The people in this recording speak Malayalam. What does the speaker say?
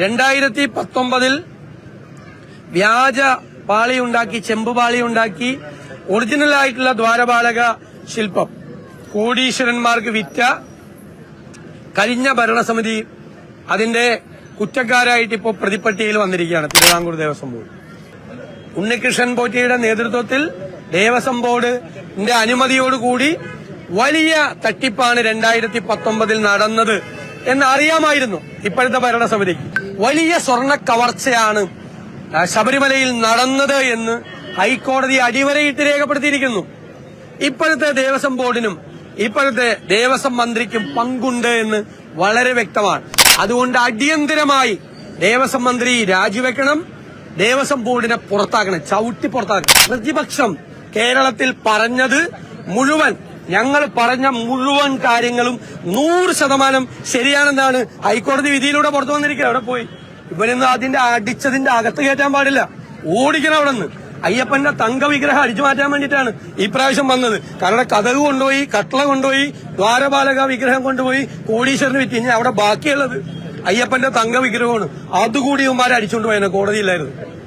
രണ്ടായിരത്തി പത്തൊമ്പതിൽ വ്യാജ പാളിയുണ്ടാക്കി ചെമ്പ് പാളിയുണ്ടാക്കി ഒറിജിനൽ ആയിട്ടുള്ള ദ്വാരപാലക ശില്പം. കോടീശ്വരന്മാർക്ക് വിറ്റ കഴിഞ്ഞ ഭരണസമിതി അതിന്റെ കുറ്റക്കാരായിട്ട് ഇപ്പോൾ പ്രതിപ്പട്ടികയിൽ വന്നിരിക്കുകയാണ്. തിരുവിതാംകൂർ ദേവസ്വം ബോർഡ്. ഉണ്ണികൃഷ്ണൻ പോറ്റിയുടെ നേതൃത്വത്തിൽ ദേവസ്വം ബോർഡിന്റെ അനുമതിയോടുകൂടി വലിയ തട്ടിപ്പാണ് രണ്ടായിരത്തി പത്തൊമ്പതിൽ നടന്നത് എന്നറിയാമായിരുന്നു ഇപ്പോഴത്തെ ഭരണസമിതിക്ക്. വലിയ സ്വർണ കവർച്ചയാണ് ശബരിമലയിൽ നടന്നത് എന്ന് ഹൈക്കോടതി അടിവരയിട്ട് രേഖപ്പെടുത്തിയിരിക്കുന്നു. ഇപ്പോഴത്തെ ദേവസ്വം ബോർഡിനും ഇപ്പോഴത്തെ ദേവസ്വം മന്ത്രിക്കും പങ്കുണ്ട് എന്ന് വളരെ വ്യക്തമാണ്. അതുകൊണ്ട് അടിയന്തിരമായി ദേവസ്വം മന്ത്രി രാജിവെക്കണം ദേവസ്വം ബോർഡിനെ പുറത്താക്കണം ചവിട്ടി പുറത്താക്കണം. പ്രതിപക്ഷം കേരളത്തിൽ പറഞ്ഞത് മുഴുവൻ ഞങ്ങൾ പറഞ്ഞ മുഴുവൻ കാര്യങ്ങളും നൂറ് ശതമാനം ശരിയാണെന്നാണ് ഹൈക്കോടതി വിധിയിലൂടെ പുറത്തു വന്നിരിക്കുക. അവിടെ പോയി? ഇവനിന്ന് അതിന്റെ അടിച്ചതിന്റെ അകത്ത് കയറ്റാൻ പാടില്ല. ഓടിക്കണം അവിടെ നിന്ന് അയ്യപ്പന്റെ തങ്കവിഗ്രഹം അടിച്ചു മാറ്റാൻ വേണ്ടിയിട്ടാണ് ഈ പ്രാവശ്യം വന്നത്. കാരണം കഥക് കൊണ്ടുപോയി കട്ടള കൊണ്ടുപോയി ദ്വാരപാലക വിഗ്രഹം കൊണ്ടുപോയി കോടീശ്വരന് വിറ്റ്. ഇനി അവിടെ ബാക്കിയുള്ളത് അയ്യപ്പന്റെ തങ്കവിഗ്രഹമാണ്. അതുകൂടി ഇവന്മാരെ അടിച്ചുകൊണ്ട് പോയെന്നെ കോടതിയിലായിരുന്നു